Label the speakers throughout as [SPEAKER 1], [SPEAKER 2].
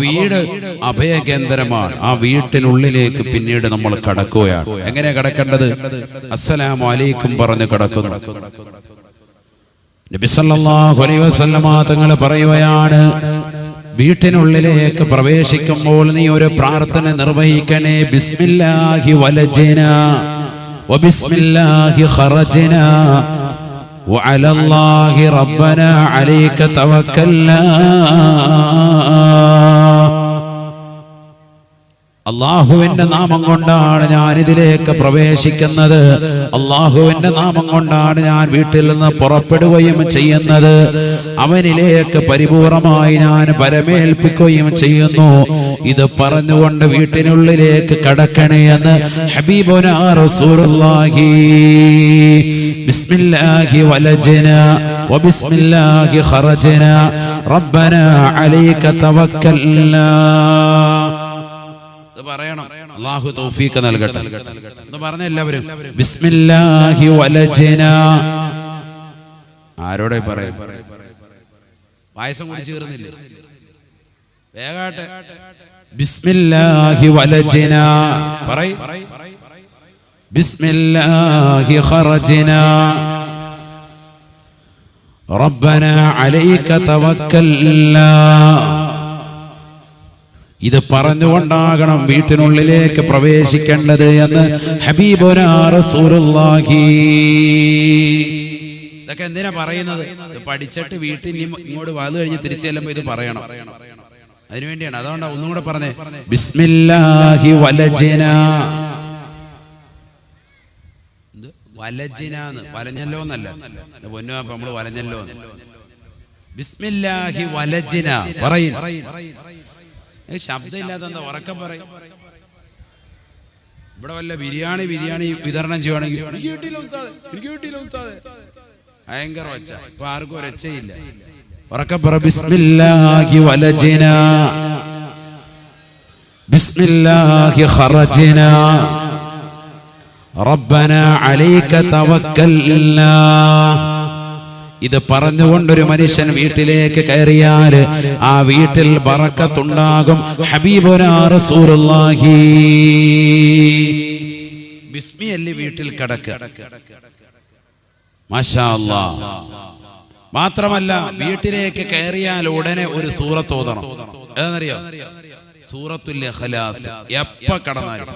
[SPEAKER 1] വീട് അഭയകേന്ദ്രമാണ് ആ വീട്ടിനുള്ളിലേക്ക് പിന്നീട് നമ്മൾ കടക്കുകയാണ് എങ്ങനെയാ കടക്കേണ്ടത് അസ്സലാമു അലൈക്കും പറഞ്ഞു കടക്കുന്നു നബി സല്ലല്ലാഹു അലൈഹി വസല്ലമ തങ്ങൾ പറയുകയാണ് വീട്ടിനുള്ളിലേക്ക് പ്രവേശിക്കുമ്പോൾ നീ ഒരു പ്രാർത്ഥന നിർവഹിക്കണേ ബിസ്മില്ലാഹി വലജന വബിസ്മില്ലാഹി ഖറജന وعلى الله ربنا عليك توكلنا അള്ളാഹുവിന്റെ നാമം കൊണ്ടാണ് ഞാൻ ഇതിലേക്ക് പ്രവേശിക്കുന്നത്. അള്ളാഹുവിന്റെ നാമം കൊണ്ടാണ് ഞാൻ വീട്ടിൽ നിന്ന് പുറപ്പെടുകയും ചെയ്യുന്നത്. അവനിലേക്ക് പരിപൂർണമായി ഞാൻ പരമേൽപ്പിക്കുകയും ചെയ്യുന്നു. ഇത് പറഞ്ഞുകൊണ്ട് വീട്ടിനുള്ളിലേക്ക് കടക്കണേ എന്ന് ഹബീബുന റസൂലുള്ളാഹി. ബിസ്മില്ലാഹി വബിസ്മില്ലാഹി അലൈക ഇത് പറയണം അള്ളാഹു തൗഫീഖ് നൽകട്ടെ എന്ന് പറഞ്ഞ എല്ലാവരും ബിസ്മില്ലാഹി വലജന ആരോടെ പറയും പായസം കുടിച്ചു കയറുന്നില്ലേ വേഗാട്ടെ ബിസ്മില്ലാഹി വലജന പറയ് ബിസ്മില്ലാഹി ഖറജന ربنا عليك توكلنا ഇത് പറഞ്ഞുകൊണ്ടാകണം വീട്ടിനുള്ളിലേക്ക് പ്രവേശിക്കേണ്ടത് എന്ന് റസൂലുള്ളാഹി. ഇതൊക്കെ എന്തിനാ പറയുന്നത്? പഠിച്ചിട്ട് വീട്ടിൽ ഇങ്ങോട്ട് വന്നു കഴിഞ്ഞ് തിരിച്ചു ചെല്ലുമ്പോ ഇത് പറയണം. അതിനുവേണ്ടിയാണ് അതുകൊണ്ടാ ഒന്നും കൂടെ പറഞ്ഞേ. ബിസ്മില്ലാഹി വലജന? വലജിനാന്ന്. വലഞ്ഞല്ലോ എന്നല്ല പൊന്നു നമ്മൾ വലഞ്ഞല്ലോ. ബിസ്മില്ലാഹി വലജിന. പറയും. ശബ്ദമില്ലാത്ത എന്താ ഉറക്കം പറയും. ഇവിടെ വല്ല ബിരിയാണി ബിരിയാണി വിതരണം ചെയ്യുവാണെങ്കിൽ. ഭയങ്കര ഒച്ച. ഇപ്പൊ ആർക്കും ഒരച്ചയില്ല ഉറക്കപ്പുറ ഉറക്കം പറ ബിസ്മില്ലാഹി വലജിന. ബിസ്മില്ലാഹി ഖറജന. റബ്ബന അലൈക തവക്കൽനാ. ഇത് പറഞ്ഞുകൊണ്ടൊരു മനുഷ്യൻ വീട്ടിലേക്ക് കയറിയാൽ ആ വീട്ടിൽ ബറക്കത്തുണ്ടാകും. ബിസ്മി വീട്ടിൽ അല്ലാ. മാത്രമല്ല വീട്ടിലേക്ക് കയറിയാൽ ഉടനെ ഒരു സൂറത്ത് ഓതണം ഏതെന്നറിയോ? സൂറത്തുൽ എപ്പ കടന്നാലും.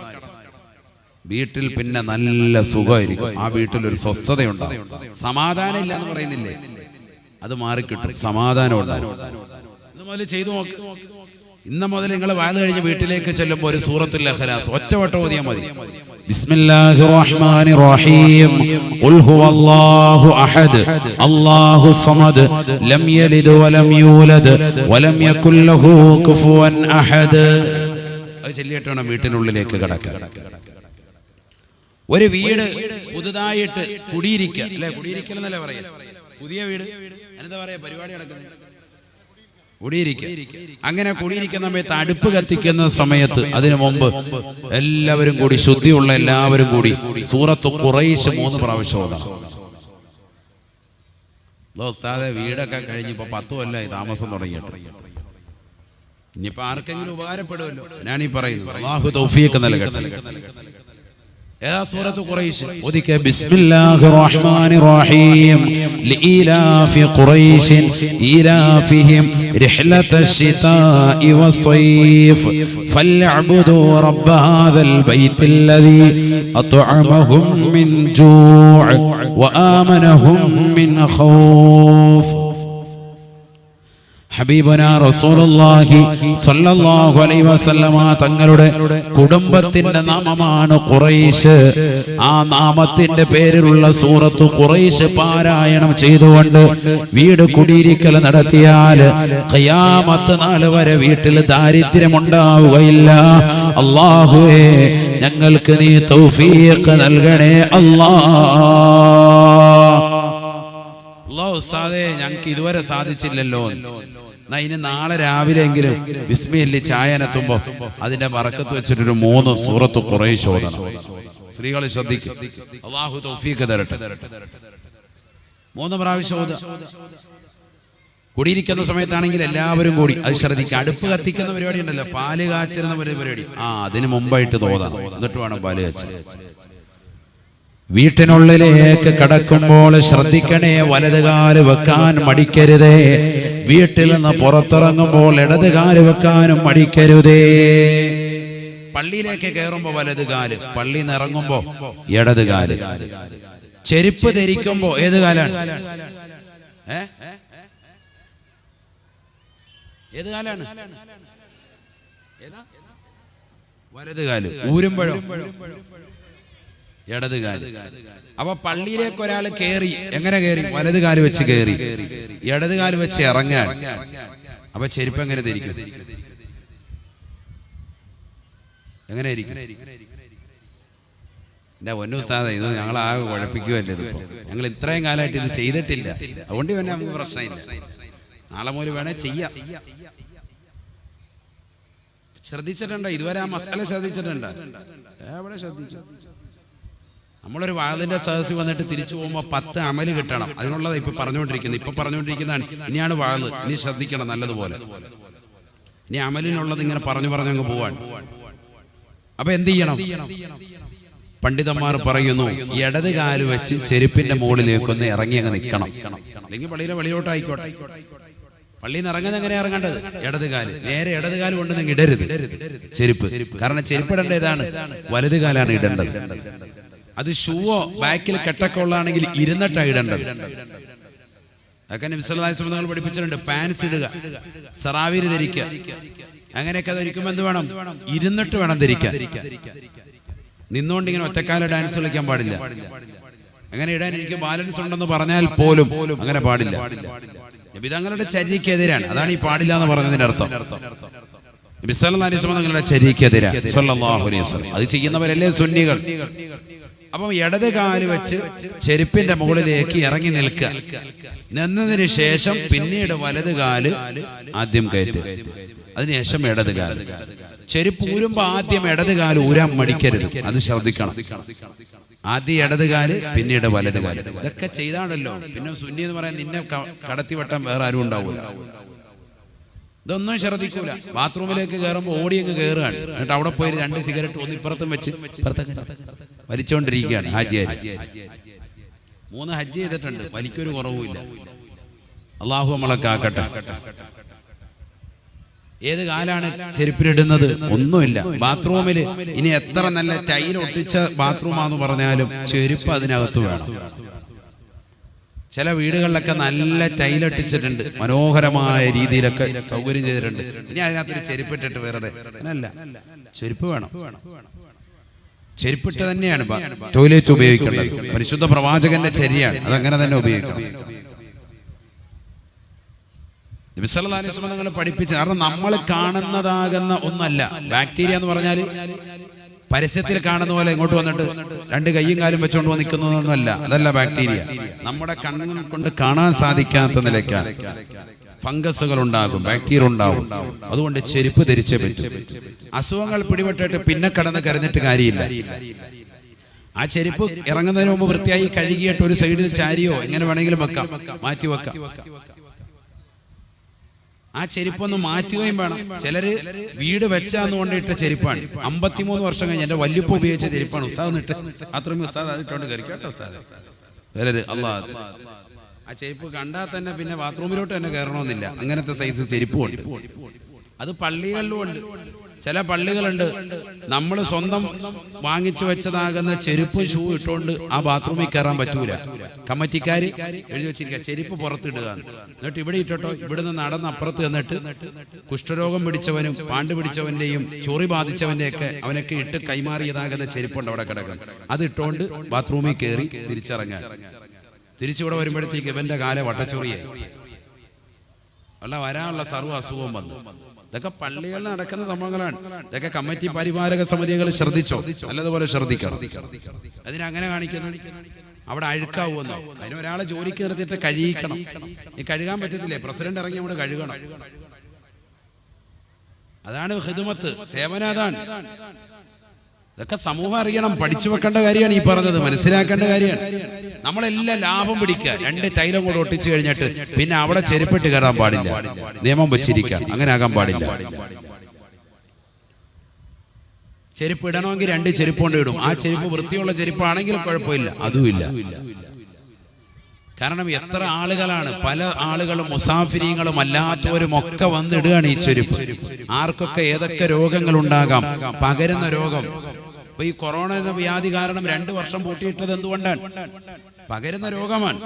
[SPEAKER 1] വീട്ടിൽ പിന്നെ നല്ല സുഖമായിരിക്കും. ആ വീട്ടിൽ ഒരു സ്വസ്ഥതയുണ്ടാവും. സമാധാനം ഇല്ല എന്ന് പറയുന്നില്ലേ? അത് മാറിക്കിട്ടും. സമാധാനം ഉണ്ടാവും. ഇന്ന് മുതൽ ചെയ്തു നോക്ക്. ഇന്ന് മുതൽ നിങ്ങൾ വാൽ കഴിഞ്ഞ് വീട്ടിലേക്ക് ചെല്ലുമ്പോൾ ഒരു സൂറത്തുൽ ഇഖ്ലാസ് ഒറ്റവട്ടം ഓതിയാൽ മതി. ബിസ്മില്ലാഹി റഹ്മാനി റഹീം ഖുൽ ഹുവല്ലാഹു അഹദ്. അല്ലാഹു സമദ്. ലം യലിദ് വലം യൂലദ്. വലം ലഹു കുഫുവൻ അഹദ്. അത് ചൊല്ലിയിട്ട് വേണം വീട്ടിനുള്ളിലേക്ക് കടക്കാൻ. ഒരു വീട് പുതുതായിട്ട് കുടിയിരിക്കുക അല്ലെ? കുടിയിരിക്കൽ എന്നല്ലേ പറയാ പുതിയ വീട്. എന്താ പറയാ പരിപാടി നടക്കുന്നത്. അങ്ങനെ കുടിയിരിക്കുന്ന സമയത്ത് അടുപ്പ് കത്തിക്കുന്ന സമയത്ത് അതിനു മുമ്പ് എല്ലാവരും കൂടി ശുദ്ധിയുള്ള എല്ലാവരും കൂടി സൂറത്ത് കുറേശ് മൂന്ന് പ്രാവശ്യം വീടൊക്കെ കഴിഞ്ഞ് ഇപ്പൊ പത്ത് കൊല്ലമായി താമസം തുടങ്ങിയിട്ട്. ഇനിയിപ്പോ ആർക്കെങ്കിലും ഉപകാരപ്പെടുമല്ലോ. ഞാനീ പറയുന്നു നൽകട്ടെ. ഏതാ സൂറത്ത് ഖുറൈശ്. ഒതിക്കെ ബിസ്മില്ലാഹിർ റഹ്മാനിർ റഹീം ലീലാഫി ഖുറൈശ് ഈലാഫിഹിം റിഹ്ലതശ് ശിതാഇ വസ്സൈഫ് ഫൽയഅബ്ദു റബ്ബ ഹാദൽ ബൈത്തില്ലദീ അത്അമഹും മിൻ ജൂഅ് വആമനഹും മിൻ ഖൗഫ്. ഹബീബന റസൂലുള്ളാഹി സ്വല്ലല്ലാഹു അലൈഹി വസല്ലമ തങ്ങളുടെ കുടുംബത്തിന്റെ നാമമാണ് ഖുറൈശ്. ആ നാമത്തിന്റെ പേരിലുള്ള സൂറത്ത് ഖുറൈശ് പാരായണം ചെയ്തുകൊണ്ട് വീട് കുടിയിരിക്കൽ നടത്തിയാൽ ഖിയാമത്ത് നാൾ വരെ വീട്ടിൽ ദാരിദ്ര്യം ഉണ്ടാവുകയില്ല അല്ലാഹുവേ ഞങ്ങൾക്ക് നീ തൗഫീഖ് നൽകണേ അല്ലാഹ് ഉസ്താദേ ഞങ്ങൾക്ക് ഇതുവരെ സാധിച്ചില്ലല്ലോ എന്നാ ഇനി നാളെ രാവിലെ എങ്കിലും വിസ്മയല്ലി ചായനെത്തുമ്പോ അതിന്റെ മറക്കത്ത് വെച്ചിട്ടൊരു മൂന്ന് സൂറത്ത് കുറേ ശോധന സ്ത്രീകൾ ശ്രദ്ധിക്കും. തരട്ടെ. മൂന്ന് പ്രാവശ്യം കുടിയിരിക്കുന്ന സമയത്താണെങ്കിൽ എല്ലാവരും കൂടി അത് ശ്രദ്ധിക്കുക അടുപ്പ് കത്തിക്കുന്ന പരിപാടി ഉണ്ടല്ലോ പാൽ കാച്ചിരുന്ന പരിപാടി. ആ അതിന് മുമ്പായിട്ട് തോന്നാം എന്നിട്ട് വേണം പാൽ കാച്ചി വീട്ടിനുള്ളിലേക്ക് കടക്കുമ്പോൾ ശ്രദ്ധിക്കണേ വലതുകാൽ വെക്കാൻ മടിക്കരുതേ. വീട്ടിൽ നിന്ന് പുറത്തിറങ്ങുമ്പോൾ ഇടത് കാൽ വെക്കാനും മടിക്കരുതേ. പള്ളിയിലേക്ക് കയറുമ്പോ വലത് കാൽ പള്ളി നിറങ്ങുമ്പോ ഇടത് കാൽ. ചെരുപ്പ് ധരിക്കുമ്പോ ഏത് കാലാണ്? ഏത് കാലാണ്? വലത് കാൽ. ഊരുമ്പോഴോ? ഇടതുകാൽ അപ്പൊ പള്ളിയിലേക്ക് ഒരാൾ കയറി എങ്ങനെ കയറി വലതുകാൽ വെച്ച് കയറി ഇടതുകാൽ വെച്ച് ഇറങ്ങാൻ. അപ്പൊ ചെരുപ്പ് എങ്ങനെ ധരിക്കും? എങ്ങനെ ഇരിക്കും എന്റെ ഒന്നുസ്ഥാനം ഇത് ഞങ്ങൾ ആകെ കുഴപ്പിക്കുമല്ലേ ഇതിപ്പോ? ഞങ്ങൾ ഇത്രയും കാലമായിട്ട് ഇത് ചെയ്തിട്ടില്ല. അതുകൊണ്ട് തന്നെ നമുക്ക് പ്രശ്നമില്ല. നാളെ മുതൽ വേണേ ചെയ്യാം. ശ്രദ്ധിച്ചിട്ടുണ്ടോ? ഇതുവരെ ആ മസാല ശ്രദ്ധിച്ചിട്ടുണ്ടോ? എവിടെ ശ്രദ്ധിച്ചു? നമ്മളൊരു വാതിന്റെ സദസ്സിൽ വന്നിട്ട് തിരിച്ചു പോകുമ്പോൾ പത്ത് അമൽ കിട്ടണം. അതിനുള്ളതാണ് ഇപ്പൊ പറഞ്ഞുകൊണ്ടിരിക്കുന്നത്. ഇപ്പൊ പറഞ്ഞുകൊണ്ടിരിക്കുന്നതാണ് ഇനിയാണ് വാത് ഇനി ശ്രദ്ധിക്കണം നല്ലതുപോലെ. ഇനി അമലിനുള്ളത് ഇങ്ങനെ പറഞ്ഞു പറഞ്ഞു അങ്ങ് പോവാൻ അപ്പൊ എന്ത് ചെയ്യണം? പണ്ഡിതന്മാർ പറയുന്നു ഇടത് കാൽ വെച്ച് ചെരുപ്പിന്റെ മുകളിലേക്ക് ഒന്ന് ഇറങ്ങി അങ്ങ് നിൽക്കണം. അല്ലെങ്കിൽ പള്ളിയിലെ വെളിയിലോട്ടായിക്കോട്ടെ. പള്ളിയിൽ നിന്ന് ഇറങ്ങുന്നത് എങ്ങനെ ഇറങ്ങേണ്ടത്? ഇടത് കാൽ. നേരെ ഇടത് കാൽ കൊണ്ട് നിങ്ങൾ ഇടരുത്. ചെരുപ്പ്. കാരണം ചെരുപ്പ് ഇടേണ്ട ഇതാണ് വലത് കാലാണ് ഇടേണ്ടത്. അത് ഷൂവോ ബാക്കിൽ കെട്ടൊക്കെ ഉള്ളതാണെങ്കിൽ ഇരുന്നിട്ടാണ് ഇടേണ്ടത്. അതൊക്കെ നിമിഷങ്ങൾ പഠിപ്പിച്ചിട്ടുണ്ട്. പാൻസ് ഇടുക സറാവീര് ധരിക്കുക. അങ്ങനെയൊക്കെ ധരിക്കുമ്പോൾ എന്ത് വേണം? ഇരുന്നിട്ട് വേണം ധരിക്കാൻ. നിന്നുകൊണ്ട് ഇങ്ങനെ ഒറ്റക്കാല ഡാൻസ് കളിക്കാൻ പാടില്ല. അങ്ങനെ ഇടാൻ എനിക്ക് ബാലൻസ് ഉണ്ടെന്ന് പറഞ്ഞാൽ പോലും അങ്ങനെ പാടില്ല. നബി തങ്ങളുടെ ചര്യക്കെതിരാണ് അതാണ് ഈ പാടില്ല എന്ന് പറഞ്ഞതിന്റെ അർത്ഥം. നബി സല്ലല്ലാഹു അലൈഹി വസല്ലം തങ്ങളുടെ ചര്യക്കെതിരാണ് അത് ചെയ്യുന്നവരല്ലേ സുന്നികൾ? അപ്പം ഇടത് കാൽ വെച്ച് ചെരുപ്പിന്റെ മുകളിലേക്ക് ഇറങ്ങി നിൽക്കുക. നിന്നതിന് ശേഷം പിന്നീട് വലത് കാൽ ആദ്യം കയറ്റുക. അതിനുശേഷം ഇടത് കാൽ. ചെരുപ്പ് ഊരുമ്പോ ആദ്യം ഇടത് കാൽ ഊരാൻ മടിക്കരുത്. അത് ശ്രദ്ധിക്കണം. ആദ്യം ഇടത് കാൽ പിന്നീട് വലത് കാൽ. ഇതൊക്കെ ചെയ്താണല്ലോ. പിന്നെ സുന്നി എന്ന് പറയാൻ നിന്നെ കടത്തിവട്ടം വേറെ ആരും ഉണ്ടാവൂല. ഇതൊന്നും ശ്രദ്ധിക്കൂല. ബാത്റൂമിലേക്ക് കയറുമ്പോൾ ഓടിയൊക്കെ കയറുകയാണ് എന്നിട്ട് അവിടെ പോയി രണ്ട് സിഗരറ്റ് ഒന്ന് ഇപ്പുറത്തും വെച്ച് വലിച്ചുകൊണ്ടിരിക്കുകയാണ് ഹാജിയാരി മൂന്ന് ഹജ്ജ് ചെയ്തിട്ടുണ്ട്. വലിക്കൊരു കുറവുമില്ല. അള്ളാഹു നമ്മളെ കാക്കട്ടെ. ഏത് കാലാണ് ചെരുപ്പിലിടുന്നത്? ഒന്നുമില്ല. ബാത്റൂമിൽ ഇനി എത്ര നല്ല ടൈൽ ഒട്ടിച്ച ബാത്റൂമാന്ന് പറഞ്ഞാലും ചെരുപ്പ് അതിനകത്ത് വേണം. ചില വീടുകളിലൊക്കെ നല്ല ടൈലൊട്ടിച്ചിട്ടുണ്ട്. മനോഹരമായ രീതിയിലൊക്കെ സൗകര്യം ചെയ്തിട്ടുണ്ട്. ഇനി അതിനകത്തൊരു ചെരുപ്പിട്ടിട്ട് വെറുതെ. അങ്ങനല്ല. ചെരുപ്പ് വേണം. ചെരുപ്പിട്ട് തന്നെയാണ് ടോയ്ലറ്റ് ഉപയോഗിക്കേണ്ടത്. പരിശുദ്ധ പ്രവാചകന്റെ ചര്യയാണ് അതങ്ങനെ തന്നെ ഉപയോഗിക്കണം. തങ്ങൾ പഠിപ്പിച്ച കാരണം നമ്മൾ കാണുന്നതാകുന്ന ഒന്നല്ല. ബാക്ടീരിയ എന്ന് പറഞ്ഞാൽ പരസ്യത്തിൽ കാണുന്ന പോലെ ഇങ്ങോട്ട് വന്നിട്ട് രണ്ട് കൈയും കാലും വെച്ചുകൊണ്ട് നിൽക്കുന്നതൊന്നുമല്ല അതല്ല ബാക്ടീരിയ. നമ്മുടെ കണ്ണുകൾ കൊണ്ട് കാണാൻ സാധിക്കാത്ത നിലയ്ക്കാണ്. ഫംഗസുകൾ ഉണ്ടാകും ബാക്ടീരിയ ഉണ്ടാവും. അതുകൊണ്ട് ചെരുപ്പ് ധരിച്ചേ പറ്റും. അസുഖങ്ങൾ പിടിപെട്ടിട്ട് പിന്നെ കടന്ന് കരഞ്ഞിട്ട് കാര്യമില്ല. ആ ചെരുപ്പ് ഇറങ്ങുന്നതിന് മുമ്പ് വൃത്തിയായി കഴുകിയിട്ട് ഒരു സൈഡിൽ ചാരിയോ എങ്ങനെ വേണമെങ്കിലും വെക്കാം. മാറ്റി വെക്കാം. ആ ചെരുപ്പൊന്ന് മാറ്റുകയും വേണം. ചിലര് വീട് വെച്ചാന്ന് കൊണ്ടിട്ട ചെരുപ്പാണ്. അമ്പത്തിമൂന്ന് വർഷം കഴിഞ്ഞ് എന്റെ വല്യപ്പ ഉപയോഗിച്ച ചെരുപ്പാണ്. ഉസ്താദ് നിട്ട് അത്രയും ഉസ്താദ് അതിട്ടോണ്ട് കയറി കേട്ടോ ഉസ്താദ്. വേറെ അല്ലാ ആ ചെരുപ്പ് കണ്ടാൽ തന്നെ പിന്നെ ബാത്റൂമിലോട്ട് തന്നെ കയറണമെന്നില്ല. അങ്ങനത്തെ സൈസ് ചെരുപ്പുണ്ട് അത് പള്ളികളിലും ഉണ്ട്. ചില പള്ളികളുണ്ട്. നമ്മൾ സ്വന്തം വാങ്ങിച്ചു വെച്ചതാകുന്ന ചെരുപ്പ് ഷൂ ഇട്ടുകൊണ്ട് ആ ബാത്റൂമിൽ കയറാൻ പറ്റൂല. കമ്മറ്റിക്കാര് എഴുതി വെച്ചിരിക്കുക ചെരുപ്പ് പുറത്തിടുക എന്നിട്ട് ഇവിടെ ഇട്ടോ ഇവിടുന്ന് നടന്ന് അപ്പുറത്ത് എന്നിട്ട് കുഷ്ഠരോഗം പിടിച്ചവനും പാണ്ട് പിടിച്ചവന്റെയും ചൊറി ബാധിച്ചവന്റെയൊക്കെ അവനൊക്കെ ഇട്ട് കൈമാറിയതാകുന്ന ചെരുപ്പുണ്ട് അവിടെ കിടക്കും അത് ഇട്ടുകൊണ്ട് ബാത്റൂമിൽ കയറി തിരിച്ചിറങ്ങാൻ. തിരിച്ചിവിടെ വരുമ്പോഴത്തേക്ക് ഇവന്റെ കാല വട്ടച്ചൊറിയായി. അല്ല വരാനുള്ള സർവ അസുഖവും വന്നു. ഇതൊക്കെ പള്ളികളിൽ നടക്കുന്ന സംഭവങ്ങളാണ്. ഇതൊക്കെ കമ്മിറ്റി പരിപാലക സമിതികൾ ശ്രദ്ധിച്ചോ? നല്ലതുപോലെ ശ്രദ്ധിക്കണം. അതിനെ അങ്ങനെ കാണിക്കുന്നു. അവിടെ അഴുക്കാവുമെന്നോ അതിന് ഒരാളെ ജോലിക്ക് നിർത്തിയിട്ട് കഴിയിക്കണം. ഈ കഴുകാൻ പറ്റത്തില്ലേ? പ്രസിഡന്റ് ഇറങ്ങി അവിടെ കഴുകണം. അതാണ് ഹിദുമത്ത് സേവന അതാണ്. ഇതൊക്കെ സമൂഹം അറിയണം. പഠിച്ചു വെക്കേണ്ട കാര്യമാണ് ഈ പറഞ്ഞത്. മനസ്സിലാക്കേണ്ട കാര്യമാണ്. നമ്മളെല്ലാം ലാഭം പിടിക്കുക. രണ്ട് തൈലം കൂടെ ഒട്ടിച്ചു കഴിഞ്ഞിട്ട് പിന്നെ അവിടെ ചെരുപ്പിട്ട് കയറാൻ പാടില്ല. നിയമം വെച്ചിരിക്കാം അങ്ങനെ ആകാൻ പാടില്ല. ചെരുപ്പ് ഇടണമെങ്കിൽ രണ്ട് ചെരുപ്പ് കൊണ്ട് ഇടും. ആ ചെരുപ്പ് വൃത്തിയുള്ള ചെരുപ്പാണെങ്കിൽ കുഴപ്പമില്ല. അതുമില്ല. കാരണം എത്ര ആളുകളാണ് പല ആളുകളും മുസാഫിരിങ്ങളും അല്ലാത്തവരും ഒക്കെ വന്നിടുകയാണ് ഈ ചെരുപ്പ്. ആർക്കൊക്കെ ഏതൊക്കെ രോഗങ്ങൾ ഉണ്ടാകാം? പകരുന്ന രോഗം. ഇപ്പൊ ഈ കൊറോണ എന്ന വ്യാധി കാരണം രണ്ടു വർഷം പൂട്ടിയിട്ടത് എന്തുകൊണ്ടാണ്? പകരുന്ന രോഗമാണ്.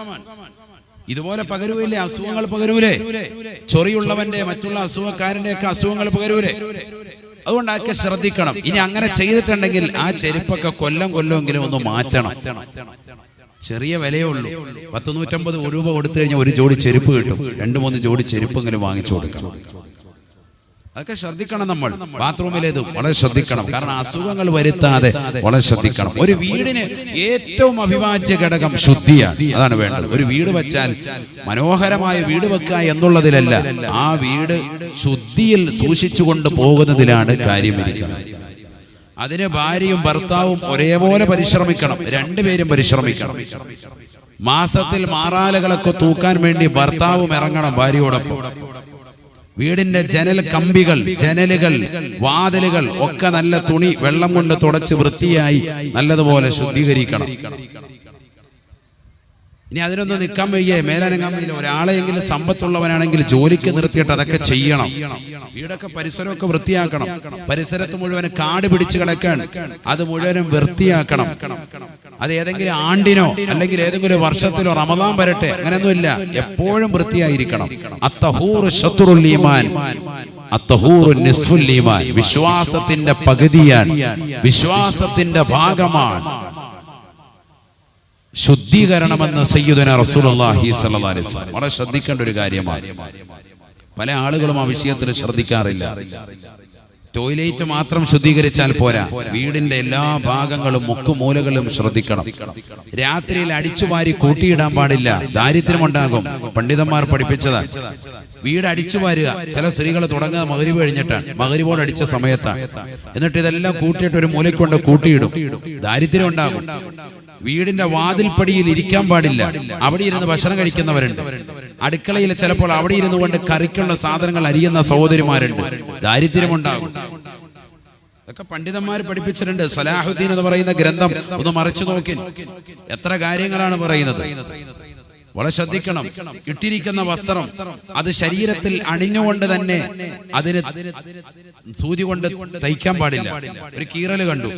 [SPEAKER 1] ഇതുപോലെ പകരൂലേ? അസുഖങ്ങൾ പകരൂലേ? ചൊറിയുള്ളവന്റെ മറ്റുള്ള അസുഖക്കാരന്റെ ഒക്കെ അസുഖങ്ങൾ പകരൂലേ? അതുകൊണ്ടൊക്കെ ശ്രദ്ധിക്കണം. ഇനി അങ്ങനെ ചെയ്തിട്ടുണ്ടെങ്കിൽ ആ ചെരുപ്പൊക്കെ കൊല്ലം കൊല്ലമെങ്കിലും ഒന്ന് മാറ്റണം. ചെറിയ വിലയേ ഉള്ളൂ. പത്ത് നൂറ്റമ്പത് രൂപ കൊടുത്തു കഴിഞ്ഞാൽ ഒരു ജോഡി ചെരുപ്പ് കിട്ടും. രണ്ട് മൂന്ന് ജോഡി ചെരുപ്പെങ്കിലും വാങ്ങിച്ചു കൊടുക്കണം. അതൊക്കെ ശ്രദ്ധിക്കണം നമ്മൾ. ബാത്റൂമിലേത് വളരെ ശ്രദ്ധിക്കണം. കാരണം അസുഖങ്ങൾ വരുത്താതെ വളരെ ശ്രദ്ധിക്കണം. ഒരു വീടിന് ഏറ്റവും അഭിവാജ്യ ഘടകം ശുദ്ധിയാണ്. അതാണ് വേണ്ടത്. ഒരു വീട് വെച്ചാൽ മനോഹരമായ വീട് വെക്കുക എന്നുള്ളതിലല്ല ആ വീട് ശുദ്ധിയിൽ സൂക്ഷിച്ചുകൊണ്ട് പോകുന്നതിലാണ് കാര്യമിരിക്കുന്നത് അതിന് ഭാര്യയും ഭർത്താവും ഒരേപോലെ പരിശ്രമിക്കണം. രണ്ടുപേരും പരിശ്രമിക്കണം. മാസത്തിൽ മാറാലകളൊക്കെ തൂക്കാൻ വേണ്ടി ഭർത്താവും ഇറങ്ങണം ഭാര്യയോടൊപ്പം. വീടിന്റെ ജനൽ കമ്പികൾ ജനലുകൾ വാതിലുകൾ ഒക്കെ നല്ല തുണി വെള്ളം കൊണ്ട് തുടച്ച് വൃത്തിയായി നല്ലതുപോലെ ശുദ്ധീകരിക്കണം. ഇനി അതിനൊന്നും നിൽക്കാൻ വയ്യേ. മേലനങ്ങാൻ വയ്യ ഒരാളെയെങ്കിലും സമ്പത്തുള്ളവനാണെങ്കിൽ ജോലിക്ക് നിർത്തിയിട്ട് അതൊക്കെ ചെയ്യണം. വീടൊക്കെ പരിസരമൊക്കെ വൃത്തിയാക്കണം. പരിസരത്ത് മുഴുവൻ കാട് പിടിച്ചു കിടക്കാണ്. അത് മുഴുവനും വൃത്തിയാക്കണം. അത് ഏതെങ്കിലും ആണ്ടിനോ അല്ലെങ്കിൽ ഏതെങ്കിലും വർഷത്തിലോ റമദാൻ വരട്ടെ അങ്ങനെയൊന്നുമില്ല. എപ്പോഴും വൃത്തിയായിരിക്കണം. വിശ്വാസത്തിന്റെ പകുതിയാണ്. വിശ്വാസത്തിന്റെ ഭാഗമാണ്. ശുദ്ധീകരണമെന്ന് സയ്യുദന വസല്ലം. വളരെ ശ്രദ്ധിക്കേണ്ട ഒരു കാര്യമാണ്. പല ആളുകളും ആ വിഷയത്തിൽ ശ്രദ്ധിക്കാറില്ല. ടോയ്ലറ്റ് മാത്രം ശുദ്ധീകരിച്ചാൽ പോരാ. വീടിന്റെ എല്ലാ ഭാഗങ്ങളും മുക്കുമൂലകളും ശ്രദ്ധിക്കണം. രാത്രിയിൽ അടിച്ചുവാരി കൂട്ടിയിടാൻ പാടില്ല. ദാരിദ്ര്യമുണ്ടാകും. പണ്ഡിതന്മാർ പഠിപ്പിച്ചതാ. വീട് അടിച്ചു വാരുക. ചില സ്ത്രീകൾ തുടങ്ങുക മകരിവ് കഴിഞ്ഞിട്ടാണ്. മകരിവോട് അടിച്ച സമയത്താണ് എന്നിട്ട് ഇതെല്ലാം കൂട്ടിയിട്ട് ഒരു മൂലക്കൊണ്ട് കൂട്ടിയിടും. ദാരിദ്ര്യം ഉണ്ടാകും. വീടിന്റെ വാതിൽപ്പടിയിൽ ഇരിക്കാൻ പാടില്ല. അവിടെ ഇരുന്ന് ഭക്ഷണം കഴിക്കുന്നവരുണ്ട്. അടുക്കളയിൽ ചിലപ്പോൾ അവിടെ ഇരുന്നു കൊണ്ട് കറിക്കുള്ള സാധനങ്ങൾ അരിയുന്ന സഹോദരിമാരുണ്ട്. ദാരിദ്ര്യമുണ്ടാകും. ഒക്കെ പണ്ഡിതന്മാർ പഠിപ്പിച്ചിട്ടുണ്ട്. സലാഹുദ്ദീൻ എന്ന് പറയുന്ന ഗ്രന്ഥം ഒന്ന് മറിച്ചു നോക്കി. എത്ര കാര്യങ്ങളാണ് പറയുന്നത്? വളരെ ശ്രദ്ധിക്കണം. ഇട്ടിരിക്കുന്ന വസ്ത്രം അത് ശരീരത്തിൽ അണിഞ്ഞുകൊണ്ട് തന്നെ അതിന് സൂചി കൊണ്ട് തയ്ക്കാൻ പാടില്ല. ഒരു കീറൽ കണ്ടു.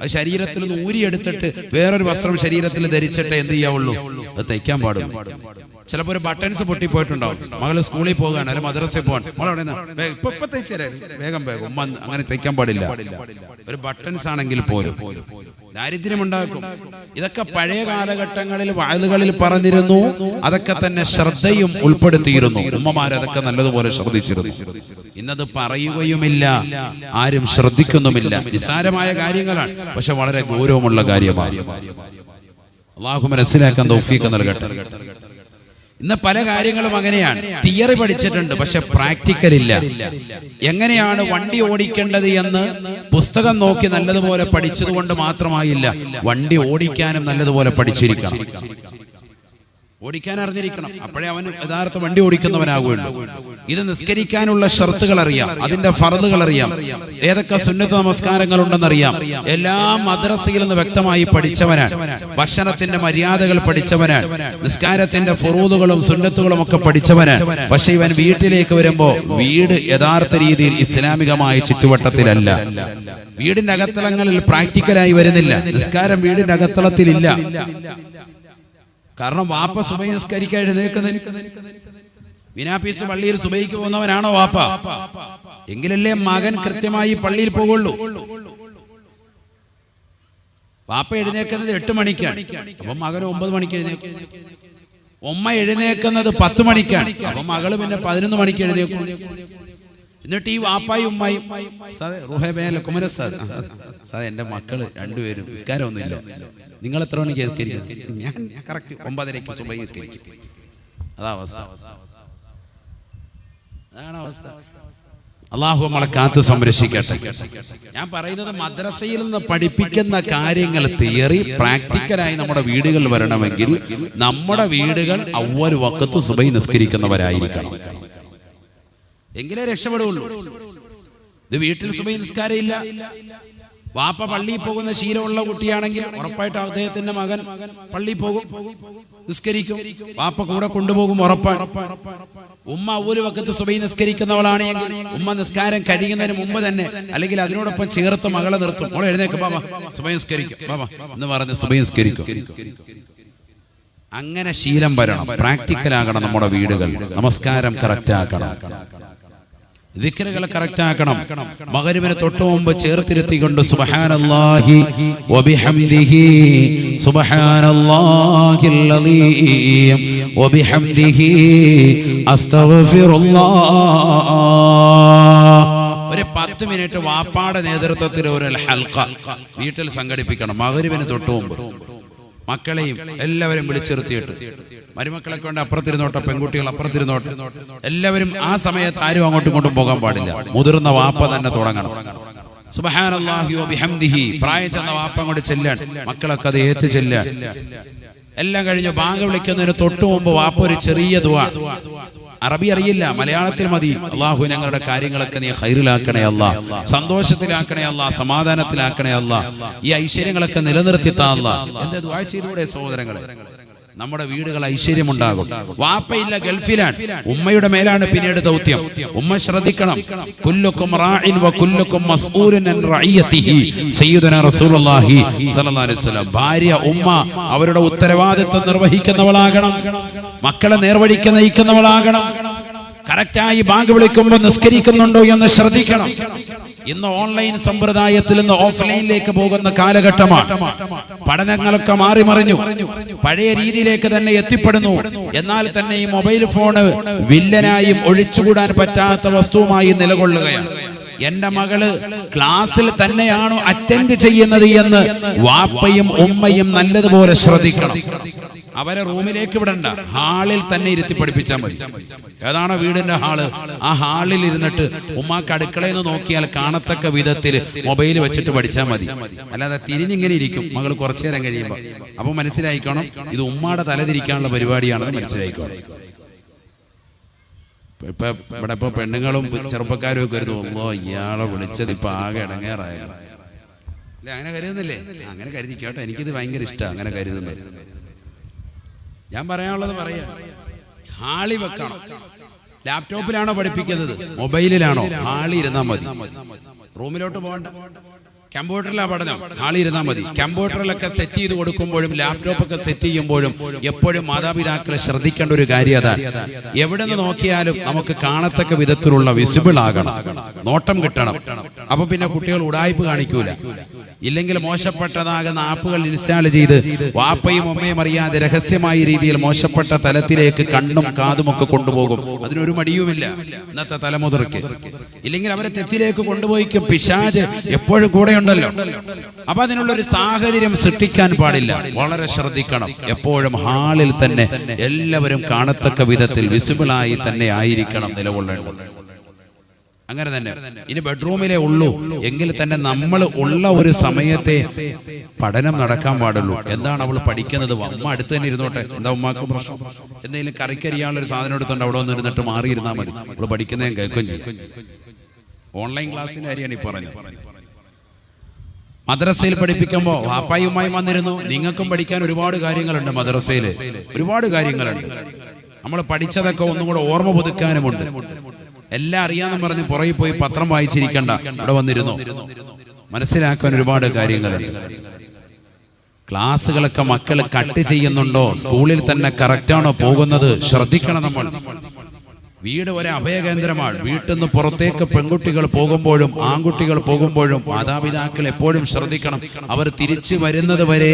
[SPEAKER 1] അത് ശരീരത്തിൽ നിന്ന് ഊരിയെടുത്തിട്ട് വേറൊരു വസ്ത്രം ശരീരത്തിൽ ധരിച്ചിട്ട് എന്ത് ചെയ്യാവുള്ളൂ? അത് തയ്ക്കാൻ പാടുള്ളൂ. ചിലപ്പോ ഒരു ബട്ടൺസ് പൊട്ടിപ്പോയിട്ടുണ്ടാവും. മകൾ സ്കൂളിൽ പോകാൻ അല്ലെങ്കിൽ മദ്രസയിൽ പോകാൻ. വേഗം വേഗം. ഉമ്മ അങ്ങനെ തയ്ക്കാൻ പാടില്ല. ഒരു ബട്ടൺസ് ആണെങ്കിൽ പോലും. ദാരിദ്ര്യം ഉണ്ടാക്കും. ഇതൊക്കെ പഴയ കാലഘട്ടങ്ങളിൽ വാഴുകളിൽ പറഞ്ഞിരുന്നു. അതൊക്കെ തന്നെ ശ്രദ്ധയും ഉൾപ്പെടുത്തിയിരുന്നു. ഉമ്മമാർ അതൊക്കെ നല്ലതുപോലെ ശ്രദ്ധിച്ചിരുന്നു. ഇന്നത് പറയുകയുമില്ല. ആരും ശ്രദ്ധിക്കുന്നുമില്ല. നിസാരമായ കാര്യങ്ങളാണ്. പക്ഷെ വളരെ ഗൗരവമുള്ള കാര്യമാണ്. അള്ളാഹു മനസ്സിലാക്കാൻ തൗഫീഖ് നൽകട്ടെ. ഇന്ന് പല കാര്യങ്ങളും അങ്ങനെയാണ്. തിയറി പഠിച്ചിട്ടുണ്ട് പക്ഷെ പ്രാക്ടിക്കൽ ഇല്ല. എങ്ങനെയാണ് വണ്ടി ഓടിക്കേണ്ടത് എന്ന് പുസ്തകം നോക്കി നല്ലതുപോലെ പഠിച്ചതുകൊണ്ട് മാത്രമായില്ല. വണ്ടി ഓടിക്കാനും നല്ലതുപോലെ പഠിച്ചിരിക്കണം. ഓടിക്കാൻ അറിഞ്ഞിരിക്കണം. അപ്പോഴേ അവൻ യഥാർത്ഥ വണ്ടി ഓടിക്കുന്നവനാകുമല്ലോ ഇത് നിസ്കരിക്കാനുള്ള ഷർത്തുകൾ അറിയാം. അതിന്റെ ഫറതുകൾ അറിയാം. ഏതൊക്കെ സുന്നത്ത് നമസ്കാരങ്ങൾ ഉണ്ടെന്നറിയാം എല്ലാ മദ്രസയിൽ നിന്ന് വ്യക്തമായി പഠിച്ചവനാണ്. ഭക്ഷണത്തിന്റെ മര്യാദകൾ പഠിച്ചവനാണ്. നിസ്കാരത്തിന്റെ ഫുറൂദുകളും സുന്നത്തുകളും ഒക്കെ പഠിച്ചവനാണ്. പക്ഷെ ഇവൻ വീട്ടിലേക്ക് വരുമ്പോ വീട് യഥാർത്ഥ രീതിയിൽ ഇസ്ലാമികമായ ചുറ്റുവട്ടത്തിലല്ല. വീടിന്റെ അകത്തളങ്ങളിൽ പ്രാക്ടിക്കലായി വരുന്നില്ല. നിസ്കാരം വീടിന്റെ അകത്തളത്തിലില്ല. കാരണം വാപ്പ സുബൈ നിസ്കരിക്കാൻ എഴുന്നേക്കുന്നത് വിനാപീസ് പള്ളിയിൽ സുബൈക്ക് പോകുന്നവനാണോ വാപ്പ? എങ്കിലല്ലേ മകൻ കൃത്യമായി പള്ളിയിൽ പോകുള്ളൂ. വാപ്പ എഴുന്നേക്കുന്നത് എട്ട് മണിക്കാണ്. അപ്പൊ മകൻ ഒമ്പത് മണിക്ക് എഴുന്നേക്കും. ഉമ്മ എഴുന്നേക്കുന്നത് പത്ത് മണിക്കാണ്. അപ്പൊ മകൾ പിന്നെ പതിനൊന്ന് മണിക്ക് എഴുന്നേക്കും. എന്നിട്ട് ഈ വാപ്പായും ഉമ്മായും സാറേ റുഹേബേല കുമര സാർ. എന്റെ മക്കൾ രണ്ടുപേരും നിസ്കാരമൊന്നുമില്ല. നിങ്ങൾ എത്ര മണിക്ക് നിസ്കരിക്കും ഞാൻ കറക്റ്റ് ഒമ്പതരയ്ക്ക് സുബൈ നിസ്കരിക്കും അതാ അവസ്ഥ. അതാണ് അവസ്ഥ. അള്ളാഹു നമ്മളെ കാത്ത് സംരക്ഷിക്കട്ടെ. ഞാൻ പറയുന്നത് മദ്രസയിൽ നിന്ന് പഠിപ്പിക്കുന്ന കാര്യങ്ങൾ തിയറി പ്രാക്ടിക്കലായി നമ്മുടെ വീടുകളിൽ വരണമെങ്കിൽ നമ്മുടെ വീടുകൾ അവർ വക്കത്ത് സുബൈ നിസ്കരിക്കുന്നവരായിരിക്കണം. എങ്കിലേ രക്ഷപ്പെടുള്ളൂ. ഇത് വീട്ടിൽ സുബൈ നിസ്കാരം ഇല്ല വാപ്പ പള്ളിയിൽ പോകുന്ന ശീലമുള്ള കുട്ടിയാണെങ്കിൽ ഉറപ്പായിട്ട് അദ്ദേഹത്തിന്റെ മകൻ പള്ളി പോകും. നിസ്കരിക്കും. വാപ്പ കൂടെ കൊണ്ടുപോകും ഉറപ്പാണ് ഉമ്മ ഒരു വക്കത്ത് സുബൈ നിസ്കരിക്കുന്നവളാണ് ഉമ്മ നിസ്കാരം കഴിയുന്നതിന് മുമ്പ് തന്നെ അല്ലെങ്കിൽ അതിനോടൊപ്പം ചേർത്ത് മകളെ നിർത്തും. മോളെ എഴുന്നേക്ക് എന്ന് പറഞ്ഞ് നിസ്കരിക്കും. അങ്ങനെ ശീലം വരണം. പ്രാക്ടിക്കലാകണം നമ്മുടെ വീടുകൾ. നമസ്കാരം കറക്റ്റ് ആക്കണം. ദിക്റുകൾ കറക്റ്റ് ആക്കണം തൊട്ടു മുമ്പ് ചേർത്തിരുത്തിക്കൊണ്ട് സുബ്ഹാനല്ലാഹി ഒരു പത്ത് മിനിറ്റ് വാപ്പാടെ നേതൃത്വത്തിൽ ഒരു ഹൽക്ക വീട്ടിൽ സംഘടിപ്പിക്കണം മകരിവിന് തൊട്ടു മുമ്പ് മക്കളെയും എല്ലാവരും വിളിച്ചിരുത്തിയിട്ട്. മരുമക്കളെ കൊണ്ട് അപ്പുറത്തിരുന്നോട്ടെ പെൺകുട്ടികൾ അപ്പുറത്തിരുന്നോട്ടെ. എല്ലാവരും ആ സമയത്ത് ആരും അങ്ങോട്ടും ഇങ്ങോട്ടും പോകാൻ പാടില്ല. മുതിർന്ന വാപ്പ തന്നെ തുടങ്ങണം. പ്രായം ചെന്ന വാപ്പ അങ്ങോട്ട് ചെല്ലാൻ മക്കളൊക്കെ അത് ഏത്ത് ചെല്ലാൻ എല്ലാം കഴിഞ്ഞ് ബാങ്ക് വിളിക്കുന്നതിന് തൊട്ടു മുമ്പ് വാപ്പ ഒരു ചെറിയ ദുആ. അറബി അറിയില്ല മലയാളത്തിൽ മതി. അള്ളാഹു ഞങ്ങളുടെ കാര്യങ്ങളൊക്കെ നീ ഹൈറിലാക്കണേ അല്ല. സന്തോഷത്തിലാക്കണേ അല്ല സമാധാനത്തിലാക്കണേ അല്ല. ഈ ഐശ്വര്യങ്ങളൊക്കെ നിലനിർത്തിത്താ അല്ല. എന്റെ ചെയ്തുകൂടെ സഹോദരങ്ങളെ. നമ്മുടെ വീടുകൾ ഐശ്വര്യമുണ്ടാകും. വാപ്പയില്ല ഗൾഫിലാണ്. ഉമ്മയുടെ മേലാണ് പിന്നീട് ദൗത്യം. ഉമ്മ ശ്രദ്ധിക്കണം. കുല്ലുക്കും കുല്ലുക്കും റസൂലുള്ളാഹി അലൈഹി വസല്ലം. ഭാര്യ ഉമ്മ അവരുടെ ഉത്തരവാദിത്വം നിർവഹിക്കുന്നവളാകണം. മക്കളെ നേർവഴിക്ക് നയിക്കുന്നവളാകണം. കറക്റ്റായി ബാങ്ക് വിളിക്കുമ്പോൾ നിസ്കരിക്കുന്നുണ്ടോ എന്ന് ശ്രദ്ധിക്കണം. ഇന്ന് ഓൺലൈൻ സമ്പ്രദായത്തിൽ നിന്ന് ഓഫ്ലൈനിലേക്ക് പോകുന്ന കാലഘട്ടമാണ്. പഠനങ്ങളൊക്കെ മാറി മറിഞ്ഞു. പഴയ രീതിയിലേക്ക് തന്നെ എത്തിപ്പെടുന്നു. എന്നാൽ തന്നെ ഈ മൊബൈൽ ഫോണ് വില്ലനായും ഒഴിച്ചുകൂടാൻ പറ്റാത്ത വസ്തുവുമായി നിലകൊള്ളുകയാണ്. എന്റെ മകൾ ക്ലാസ്സിൽ തന്നെയാണോ അറ്റൻഡ് ചെയ്യുന്നത് എന്ന് വാപ്പയും ഉമ്മയും നല്ലതുപോലെ ശ്രദ്ധിക്കണം. അവരെ റൂമിലേക്ക് വിടണ്ട. ഹാളിൽ തന്നെ ഇരുത്തി പഠിപ്പിച്ചാൽ മതി. ഏതാണോ വീടിന്റെ ഹാൾ? ആ ഹാളിൽ ഇരുന്നിട്ട് ഉമ്മാക്ക് അടുക്കളയിൽ നിന്ന് നോക്കിയാൽ കാണത്തക്ക വിധത്തിൽ മൊബൈൽ വെച്ചിട്ട് പഠിച്ചാൽ മതി. അല്ലാതെ തിരിഞ്ഞിങ്ങനെ ഇരിക്കും. മകൾ കുറച്ചു നേരം കഴിയുമ്പോൾ അപ്പൊ മനസ്സിലായിക്കോണം ഇത് ഉമ്മാടെ തലതിരിക്കാനുള്ള പരിപാടിയാണെന്ന് മനസ്സിലായിക്കോണം. ഇപ്പൊ ഇവിടെ ഇപ്പൊ പെണ്ണുങ്ങളും ചെറുപ്പക്കാരും ഒക്കെ ഒരു ഇയാളെ വിളിച്ചത് ഇപ്പൊ ആകെ ഇടങ്ങേറായ അങ്ങനെ കരുതുന്നില്ലേ? അങ്ങനെ കരുതിക്കോട്ടെ. എനിക്കിത് ഭയങ്കര ഇഷ്ടമാണ് അങ്ങനെ കരുതുന്നത്. ഞാൻ പറയാനുള്ളത് പറയാ. ഹാളി വെക്കണം. ലാപ്ടോപ്പിലാണോ പഠിപ്പിക്കുന്നത്? മൊബൈലിലാണോ? ഹാളി ഇരുന്നാൽ മതി. റൂമിലോട്ട് പോകണ്ട. കമ്പ്യൂട്ടറിലാ പഠനം. ഹാളി ഇരുന്നാൽ മതി. കമ്പ്യൂട്ടറിലൊക്കെ സെറ്റ് ചെയ്ത് കൊടുക്കുമ്പോഴും ലാപ്ടോപ്പൊക്കെ സെറ്റ് ചെയ്യുമ്പോഴും എപ്പോഴും മാതാപിതാക്കളെ ശ്രദ്ധിക്കേണ്ട ഒരു കാര്യം അതാണ്. എവിടെ നിന്ന് നോക്കിയാലും നമുക്ക് കാണത്തക്ക വിധത്തിലുള്ള വിസിബിൾ ആകണം. നോട്ടം കിട്ടണം. അപ്പൊ പിന്നെ കുട്ടികൾ ഉടായ്പ് കാണിക്കൂല. ഇല്ലെങ്കിൽ മോശപ്പെട്ടതാകുന്ന ആപ്പുകൾ ഇൻസ്റ്റാൾ ചെയ്ത് വാപ്പയും ഉമ്മയും അറിയാതെ രഹസ്യമായ രീതിയിൽ മോശപ്പെട്ട തലത്തിലേക്ക് കണ്ണും കാതും ഒക്കെ കൊണ്ടുപോകും. അതിനൊരു മടിയുമില്ല. ഇന്നത്തെ തലമുതിർക്ക് ഇല്ലെങ്കിൽ അവരെ തെറ്റിലേക്ക് കൊണ്ടുപോയിക്കും. പിശാജ് എപ്പോഴും കൂടെ ഉണ്ടല്ലോ അപ്പൊ അതിനുള്ള ഒരു സാഹചര്യം സൃഷ്ടിക്കാൻ പാടില്ല. വളരെ ശ്രദ്ധിക്കണം. എപ്പോഴും ഹാളിൽ തന്നെ എല്ലാവരും കാണത്തക്ക വിധത്തിൽ വിസിബിളായി തന്നെ ആയിരിക്കണം നിലകൊള്ളേണ്ടത്. അങ്ങനെ തന്നെ. ഇനി ബെഡ്റൂമിലേ ഉള്ളൂ. എങ്കിൽ തന്നെ നമ്മൾ ഉള്ള ഒരു സമയത്തെ പഠനം നടക്കാൻ പാടുള്ളൂ. എന്താണ് അവൾ പഠിക്കുന്നത്? അമ്മ അടുത്ത് തന്നെ ഇരുന്നോട്ടെ. എന്താ ഉമ്മാക്ക് പ്രശ്നം? എന്തെങ്കിലും കറിക്കരിയാനുള്ള ഒരു സാധനം എടുത്തോണ്ട് അവിടെ വന്നിരുന്നിട്ട് മാറിയിരുന്നാൽ മതി. അവൾ പഠിക്കുന്നതും കേൾക്കുകയും ചെയ്യും. ഓൺലൈൻ ക്ലാസ്സിന്റെ കാര്യമാണ് ഈ പറഞ്ഞത്. മദ്രസയിൽ പഠിപ്പിക്കുമ്പോൾ വാപ്പായുമായി വന്നിരുന്നു. നിങ്ങൾക്കും പഠിക്കാൻ ഒരുപാട് കാര്യങ്ങളുണ്ട് മദ്രസയിൽ ഒരുപാട് കാര്യങ്ങളുണ്ട്. നമ്മൾ പഠിച്ചതൊക്കെ ഒന്നും കൂടെ ഓർമ്മ പുതുക്കാനുമുണ്ട്. എല്ലാം അറിയാന്നും പറഞ്ഞ് പുറകിൽ പോയി പത്രം വായിച്ചിരിക്കണ്ട. ഇവിടെ വന്നിരുന്നു. മനസ്സിലാക്കാൻ ഒരുപാട് കാര്യങ്ങളുണ്ട് ക്ലാസ്സുകളൊക്കെ മക്കൾ കട്ട് ചെയ്യുന്നുണ്ടോ? സ്കൂളിൽ തന്നെ കറക്റ്റാണോ പോകുന്നത്? ശ്രദ്ധിക്കണം നമ്മൾ. വീട് ഒരു അഭയകേന്ദ്രമാണ്. വീട്ടിൽ നിന്ന് പുറത്തേക്ക് പെൺകുട്ടികൾ പോകുമ്പോഴും ആൺകുട്ടികൾ പോകുമ്പോഴും മാതാപിതാക്കൾ എപ്പോഴും ശ്രദ്ധിക്കണം. അവർ തിരിച്ചു വരുന്നത് വരെ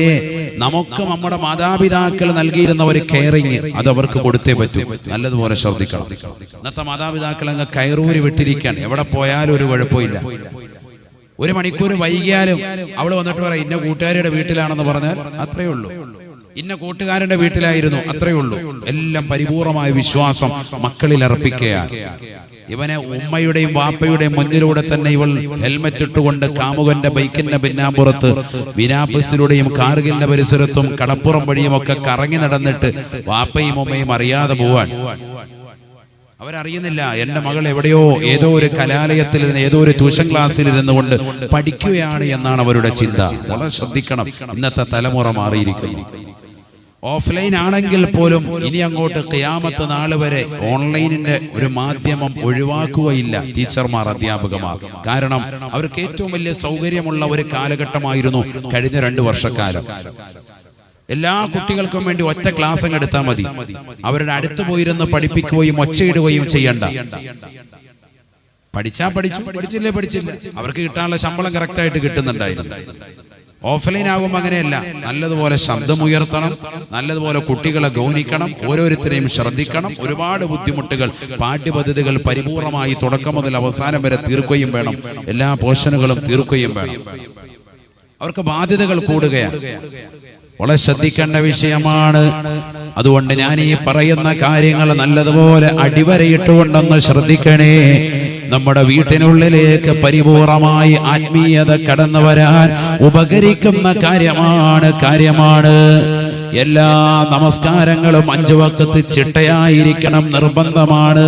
[SPEAKER 1] നമുക്ക് നമ്മുടെ മാതാപിതാക്കൾ നൽകിയിരുന്ന ഒരു കെയറിങ് അത് അവർക്ക് കൊടുത്തേ പറ്റൂ. നല്ലതുപോലെ ശ്രദ്ധിക്കണം. ഇന്നത്തെ മാതാപിതാക്കൾ അങ്ങ് കയറൂരി വിട്ടിരിക്കാൻ എവിടെ പോയാലും ഒരു കുഴപ്പമില്ല. ഒരു മണിക്കൂർ വൈകിയാലും അവൾ വന്നിട്ട് പറയാം ഇന്ന കൂട്ടുകാരിയുടെ വീട്ടിലാണെന്ന് പറഞ്ഞാൽ അത്രയേ ഉള്ളൂ. ഇന്ന കൂട്ടുകാരന്റെ വീട്ടിലായിരുന്നു അത്രയേ ഉള്ളൂ. എല്ലാം പരിപൂർണമായ വിശ്വാസം മക്കളിൽ അർപ്പിക്കുകയാണ്. ഇവനെ ഉമ്മയുടെയും വാപ്പയുടെയും മുന്നിലൂടെ തന്നെ ഇവൾ ഹെൽമറ്റ് ഇട്ടുകൊണ്ട് കാമുകന്റെ ബൈക്കിന്റെ പിന്നാമ്പുറത്ത് വിനാബസിലൂടെയും കാർഗിലിന്റെ പരിസരത്തും കടപ്പുറം വഴിയും ഒക്കെ കറങ്ങി നടന്നിട്ട് വാപ്പയും ഉമ്മയും അറിയാതെ പോവാൻ. അവരറിയുന്നില്ല എന്റെ മകൾ എവിടെയോ ഏതോ ഒരു കലാലയത്തിൽ ഇരുന്ന് ഏതോ ഒരു ട്യൂഷൻ ക്ലാസ്സിൽ ഇരുന്നുകൊണ്ട് പഠിക്കുകയാണ് എന്നാണ് അവരുടെ ചിന്ത. വളരെ ശ്രദ്ധിക്കണം ഇന്നത്തെ തലമുറ മാറിയിരിക്കുന്നു. ഓഫ്ലൈൻ ആണെങ്കിൽ പോലും ഇനി അങ്ങോട്ട് ഖിയാമത്ത് നാൾ വരെ ഓൺലൈനിന്റെ ഒരു മാധ്യമം ഒഴിവാക്കുകയില്ല. ടീച്ചർമാർ അധ്യാപകമാർ കാരണം അവർക്ക് ഏറ്റവും വലിയ സൗകര്യമുള്ള ഒരു കാലഘട്ടമായിരുന്നു കഴിഞ്ഞ രണ്ട് വർഷക്കാലം. എല്ലാ കുട്ടികൾക്കും വേണ്ടി ഒറ്റ ക്ലാസ് അങ്ങ് എടുത്താൽ മതി. അവരുടെ അടുത്ത് പോയിരുന്ന് പഠിപ്പിക്കുകയും ഒച്ചയിടുകയും ചെയ്യണ്ട. പഠിച്ചാ പഠിച്ചു പഠിച്ചില്ലേ പഠിച്ചില്ല. അവർക്ക് കിട്ടാനുള്ള ശമ്പളം കറക്റ്റായിട്ട് കിട്ടുന്നുണ്ടായിരുന്നു. ഓഫ്ലൈൻ ആകുമ്പോൾ അങ്ങനെയല്ല. നല്ലതുപോലെ ശബ്ദമുയർത്തണം നല്ലതുപോലെ കുട്ടികളെ ഗൗനിക്കണം ഓരോരുത്തരെയും ശ്രദ്ധിക്കണം. ഒരുപാട് ബുദ്ധിമുട്ടുകൾ പാഠ്യപദ്ധതികൾ പരിപൂർണമായി തുടക്കം മുതൽ അവസാനം വരെ തീർക്കുകയും വേണം. എല്ലാ പോഷനുകളും തീർക്കുകയും വേണം. അവർക്ക് ബാധ്യതകൾ കൂടുകയാണ്. വളരെ ശ്രദ്ധിക്കേണ്ട വിഷയമാണ്. അതുകൊണ്ട് ഞാൻ ഈ പറയുന്ന കാര്യങ്ങൾ നല്ലതുപോലെ അടിവരയിട്ടുകൊണ്ടെന്ന് ശ്രദ്ധിക്കണേ. നമ്മുടെ വീട്ടിനുള്ളിലേക്ക് പരിപൂർണമായി ആത്മീയത കടന്നു വരാൻ ഉപകരിക്കുന്ന കാര്യമാണ് കാര്യമാണ്. എല്ലാ നമസ്കാരങ്ങളും അഞ്ചു വക്കത്ത് ചിട്ടയായിരിക്കണം നിർബന്ധമാണ്.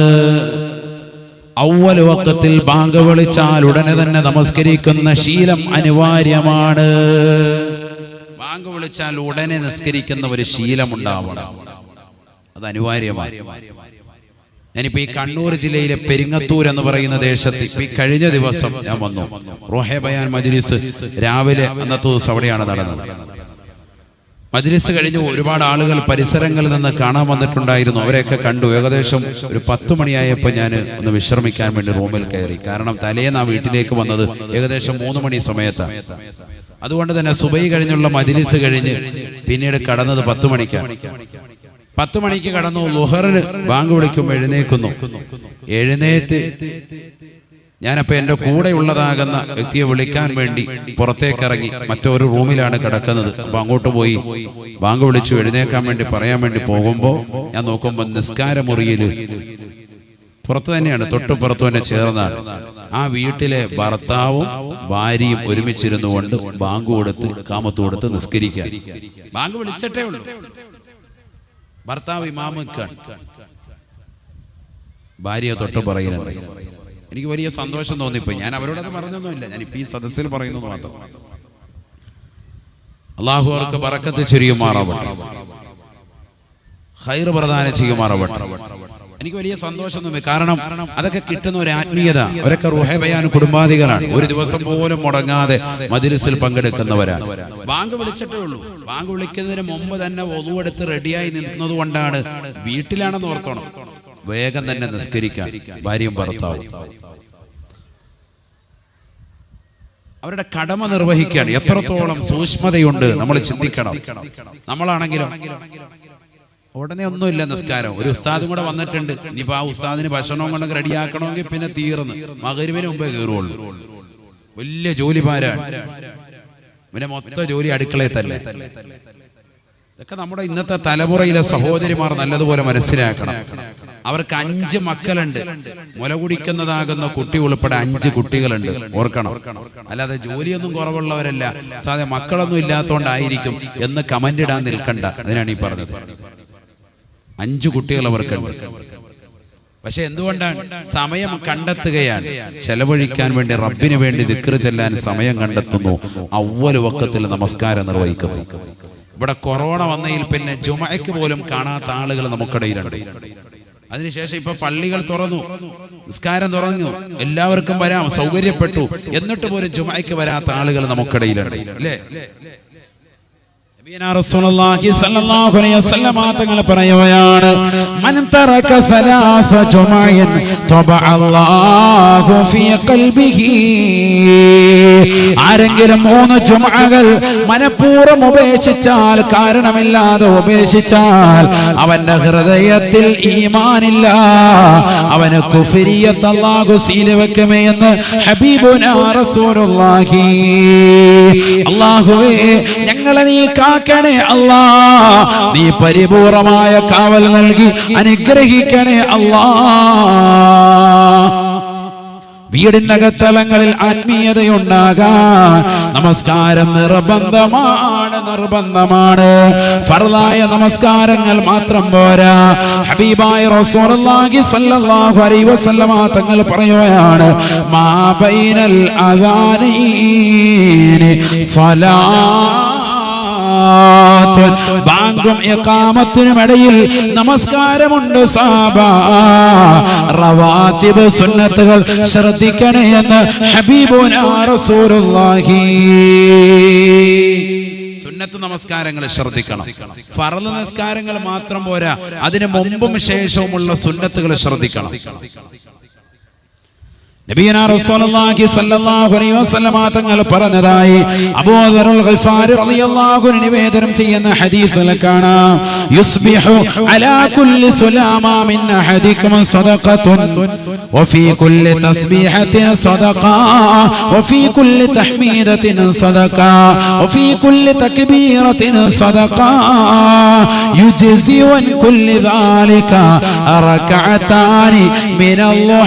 [SPEAKER 1] ഔവൽ വക്കത്തിൽ ബാങ്ക് വിളിച്ചാൽ ഉടനെ തന്നെ നമസ്കരിക്കുന്ന ശീലം അനിവാര്യമാണ്. ബാങ്ക് വിളിച്ചാൽ ഉടനെ നിസ്കരിക്കുന്ന ഒരു ശീലം ഉണ്ടാവണം അത് അനിവാര്യമാണ്. ഞാനിപ്പോ ഈ കണ്ണൂർ ജില്ലയിലെ പെരിങ്ങത്തൂർ എന്ന് പറയുന്ന ദേശത്ത് ഇപ്പൊ ഈ കഴിഞ്ഞ ദിവസം ഞാൻ വന്നു. റോഹെ ബയാൻ മജ്ലിസ് രാവിലെ അന്നത്തെ ദിവസം അവിടെയാണ് നടന്നത്. മജ്ലിസ് കഴിഞ്ഞ് ഒരുപാട് ആളുകൾ പരിസരങ്ങളിൽ നിന്ന് കാണാൻ വന്നിട്ടുണ്ടായിരുന്നു. അവരെയൊക്കെ കണ്ടു. ഏകദേശം ഒരു പത്ത് മണിയായപ്പോൾ ഞാൻ ഒന്ന് വിശ്രമിക്കാൻ വേണ്ടി റൂമിൽ കയറി. കാരണം തലേന്ന് ആ വീട്ടിലേക്ക് വന്നത് ഏകദേശം മൂന്ന് മണി സമയത്താണ് അതുകൊണ്ട് തന്നെ സുബൈ കഴിഞ്ഞുള്ള മജ്ലിസ് കഴിഞ്ഞ് പിന്നീട് കടന്നത് പത്ത് മണിക്കാണ് പത്ത് മണിക്ക് കടന്നു ലുഹറിന് ബാങ്ക് വിളിക്കുമ്പോൾ എഴുന്നേക്കുന്നു എഴുന്നേറ്റ് ഞാനപ്പോ എന്റെ കൂടെ ഉള്ളതാകുന്ന വ്യക്തിയെ വിളിക്കാൻ വേണ്ടി പുറത്തേക്ക് ഇറങ്ങി മറ്റൊരു റൂമിലാണ് കിടക്കുന്നത്. അപ്പൊ അങ്ങോട്ട് പോയി ബാങ്ക് വിളിച്ചു എഴുന്നേക്കാൻ വേണ്ടി പറയാൻ വേണ്ടി പോകുമ്പോൾ ഞാൻ നോക്കുമ്പോൾ നിസ്കാര പുറത്തു പുറത്ത് തന്നെയാണ് തൊട്ട് പുറത്തു തന്നെ ചേർന്നാണ്. ആ വീട്ടിലെ ഭർത്താവും ഭാര്യയും ഒരുമിച്ചിരുന്നു കൊണ്ട് ബാങ്ക് കൊടുത്ത് കാമത്ത് കൊടുത്ത് നിസ്കരിക്കാൻ ബാങ്ക് വിളിച്ചിട്ടേ ഉള്ളൂ. ഭർത്താവ് ഇമാമക്കാണ് ഭാര്യ തൊട്ട് പറയുന്നുണ്ട്. എനിക്ക് വലിയ സന്തോഷം തോന്നിപ്പോയി. ഞാൻ അവരോടത് പറഞ്ഞൊന്നുമില്ല. ഞാൻ ഇപ്പൊ ഈ സദസ്സിൽ പറയുന്നത് മാത്രം. അള്ളാഹു അവർക്ക് പറക്കത്ത് ചെരിയുമാറാവട്ടെ. ഹൈർ പ്രധാന ചെയ്യുമാറാവട്ടെ. എനിക്ക് വലിയ സന്തോഷം കാരണം അതൊക്കെ കിട്ടുന്ന ഒരു ആത്മീയത. അവരൊക്കെ റുഹബയാൻ കുടുംബാധികളാണ്. ഒരു ദിവസം പോലും മുടങ്ങാതെ മജിലിസിൽ പങ്കെടുക്കുന്നവരാണ്. ബാങ്ക് വിളിച്ചിട്ടേ ഉള്ളൂ. ബാങ്ക് വിളിക്കുന്നതിന് മുമ്പ് തന്നെ ഒതുവെടുത്ത് റെഡിയായി നിൽക്കുന്നത് കൊണ്ടാണ് വീട്ടിലാണെന്ന് ഓർത്തോണം. വേഗം തന്നെ നിസ്കരിക്കാൻ. ഭാര്യയും ഭർത്താവും. അവരുടെ കടമ നിർവഹിക്കാൻ എത്രത്തോളം സൂക്ഷ്മതയുണ്ട് നമ്മൾ ചിന്തിക്കണം. നമ്മളാണെങ്കിലും ഉടനെ ഒന്നുമില്ല നിസ്കാരം. ഒരു ഉസ്താദും കൂടെ വന്നിട്ടുണ്ട്. ഇനിയിപ്പോ ആ ഉസ്താദിന് ഭക്ഷണവും കൊണ്ടൊക്കെ റെഡിയാക്കണമെങ്കിൽ പിന്നെ തീർന്ന്. മകരുവിന് മുമ്പേ കയറുള്ളൂ. വലിയ ജോലിമാരാണ് പിന്നെ മൊത്തം ജോലി അടുക്കളയിൽ തന്നെ ഇതൊക്കെ നമ്മുടെ ഇന്നത്തെ തലമുറയിലെ സഹോദരിമാർ നല്ലതുപോലെ മനസ്സിലാക്കണം. അവർക്ക് അഞ്ച് മക്കളുണ്ട്. മുല കുടിക്കുന്നതാകുന്ന കുട്ടി ഉൾപ്പെടെ അഞ്ച് കുട്ടികളുണ്ട്. ഓർക്കണം. അല്ലാതെ ജോലിയൊന്നും കുറവുള്ളവരല്ല. സാധാരണ മക്കളൊന്നും ഇല്ലാത്തതുകൊണ്ടായിരിക്കും എന്ന് കമന്റ് ഇടാൻ നിൽക്കണ്ട. അതിനാണ് ഈ പറഞ്ഞത്. അഞ്ചു കുട്ടികൾ അവർക്കുണ്ട്. പക്ഷെ എന്തുകൊണ്ടാണ്? സമയം കണ്ടെത്തുകയാണ്. ചെലവഴിക്കാൻ വേണ്ടി റബ്ബിന് വേണ്ടി ദിക്റ് ചെല്ലാൻ സമയം കണ്ടെത്തുന്നു. അവൽ വക്കത്തിൽ നമസ്കാരം നിർവഹിക്കുന്നു. ഇവിടെ കൊറോണ വന്നതിൽ പിന്നെ ജുമയ്ക്ക് പോലും കാണാത്ത ആളുകൾ നമുക്കിടയിലുണ്ട് അതിനുശേഷം ഇപ്പൊ പള്ളികൾ തുറന്നു. നിസ്കാരം തുറന്നു. എല്ലാവർക്കും വരാം. സൗകര്യപ്പെട്ടു. എന്നിട്ട് പോലും ജുമയ്ക്ക് വരാത്ത ആളുകൾ നമുക്കിടയിലുണ്ട് അല്ലേ? ഫീ ഖൽബിഹി. ആരെങ്കിലും മൂന്ന് ചുമകൾ മനഃപൂർവം ഉപേക്ഷിച്ചാൽ കാരണമില്ലാതെ ഉപേക്ഷിച്ചാൽ അവന്റെ ഹൃദയത്തിൽ ഈമാനില്ല. അവന് കുഫരിയത്ത് അല്ലാഹു സീല വെക്കുമേ എന്ന് ഹബീബുനാ റസൂലുള്ളാഹി. അല്ലാഹുവേ ഞങ്ങളെ നീ കാ കാക്കണേ അല്ലാ. നീ പരിപൂർണമായ കാവൽ നൽകി അനുഗ്രഹിക്കണേ അല്ലാ. വീടിന്റെ അകത്തളങ്ങളിൽ ആത്മീയതയുണ്ടാകാൻ നമസ്കാരം നിർബന്ധമാണ് നിർബന്ധമാണ്. ഫർദായ നമസ്കാരങ്ങൾ മാത്രം പോരാ. ഹബീബായ റസൂലുള്ളാഹി സ്വല്ലല്ലാഹു അലൈഹി വസല്ലമ തങ്ങൾ പറയുകയാണ് മാ ബൈനൽ അദാനീനി സ്വലാത്തുൻ ബാങ്കും എക്കാമത്തിനും ഇടയിൽ നമസ്കാരമുണ്ട് സാബ. റവാത്തിബ് സുന്നത്തുകൾ ശ്രദ്ധിക്കണേ എന്ന് ഹബീബുനാ റസൂലുള്ളാഹി. സുന്നത്ത് നമസ്കാരങ്ങൾ ശ്രദ്ധിക്കണം. ഫറൽ നമസ്കാരങ്ങൾ മാത്രം പോരാ അതിന് മുമ്പും ശേഷവുമുള്ള സുന്നത്തുകൾ ശ്രദ്ധിക്കണം. نبينا رسول الله صلى الله عليه وسلم تنقل برندائي أبو ذر الغفار رضي الله عنه نبيدر امتينا حديث لكانا يصبح على كل سلامة من أحدكم صدقة وفي كل تصبيحة صدقة وفي كل تحميدة صدقة وفي كل تكبيرة صدقة يجزي كل ذلك ركعتان من الله